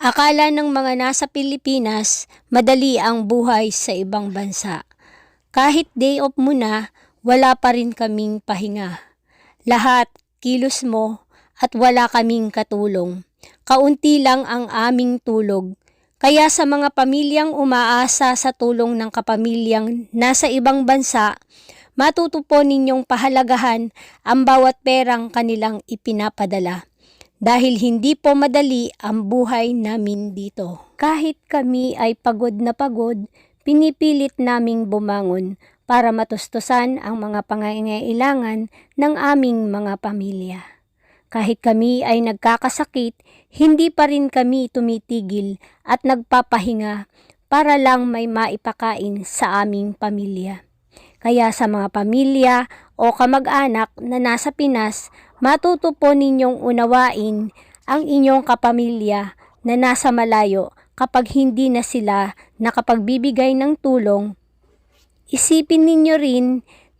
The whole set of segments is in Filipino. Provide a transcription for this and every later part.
Akala ng mga nasa Pilipinas, madali ang buhay sa ibang bansa. Kahit day off mo na, wala pa rin kaming pahinga. Lahat, kilos mo, at wala kaming katulong. Kaunti lang ang aming tulog. Kaya sa mga pamilyang umaasa sa tulong ng kapamilyang nasa ibang bansa, matuto po ninyong pahalagahan ang bawat perang kanilang ipinapadala dahil hindi po madali ang buhay namin dito. Kahit kami ay pagod na pagod, pinipilit naming bumangon para matustusan ang mga pangangailangan ng aming mga pamilya. Kahit kami ay nagkakasakit, hindi pa rin kami tumitigil at nagpapahinga para lang may maipakain sa aming pamilya. Kaya sa mga pamilya o kamag-anak na nasa Pinas, matuto po ninyong unawain ang inyong kapamilya na nasa malayo kapag hindi na sila nakapagbibigay ng tulong. Isipin ninyo rin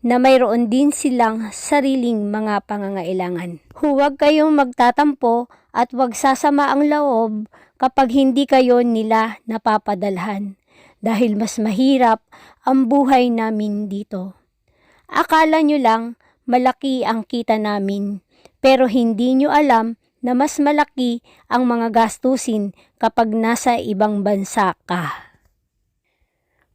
na mayroon din silang sariling mga pangangailangan. Huwag kayong magtatampo at huwag sasama ang loob kapag hindi kayo nila napapadalhan dahil mas mahirap ang buhay namin dito. Akala nyo lang malaki ang kita namin pero hindi nyo alam na mas malaki ang mga gastusin kapag nasa ibang bansa ka.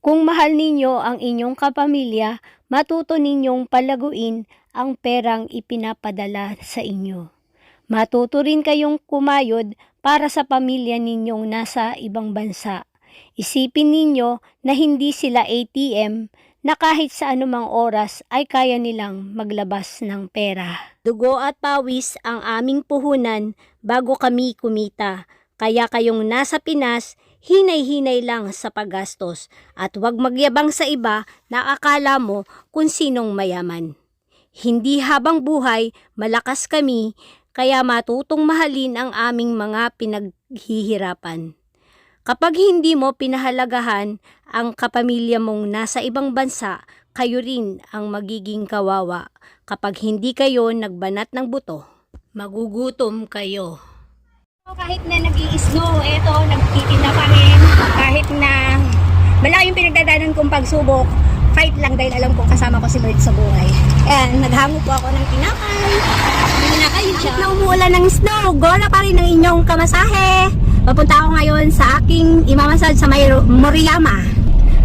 Kung mahal ninyo ang inyong kapamilya, matuto ninyong palaguin ang perang ipinapadala sa inyo. Matuto rin kayong kumayod para sa pamilya ninyong nasa ibang bansa. Isipin ninyo na hindi sila ATM na kahit sa anumang oras ay kaya nilang maglabas ng pera. Dugo at pawis ang aming puhunan bago kami kumita. Kaya kayong nasa Pinas, hinay-hinay lang sa paggastos at huwag magyabang sa iba na akala mo kung sinong mayaman. Hindi habang buhay, malakas kami, kaya matutong mahalin ang aming mga pinaghihirapan. Kapag hindi mo pinahalagahan ang kapamilya mong nasa ibang bansa, kayo rin ang magiging kawawa. Kapag hindi kayo nagbanat ng buto, magugutom kayo. Kahit na nag snow eto, nagtitinda pa rin. Kahit na malayo yung pinagdadanan kong pagsubok, fight lang dahil alam ko kasama ko si Lord sa buhay. Ayan, naghango po ako ng tinapay. Hindi na kayo siya. Kahit na umuulan ng snow, gola pa rin ang inyong kamasahe. Papunta ako ngayon sa aking imamasad sa may Moriyama.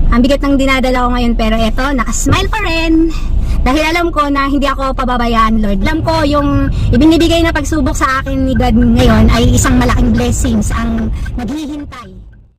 Ang bigat ng dinadala ko ngayon pero eto, nakasmile pa rin. Dahil alam ko na hindi ako pababayaan, Lord. Alam ko yung ibinibigay na pagsubok sa akin ni God ngayon ay isang malaking blessings ang naghihintay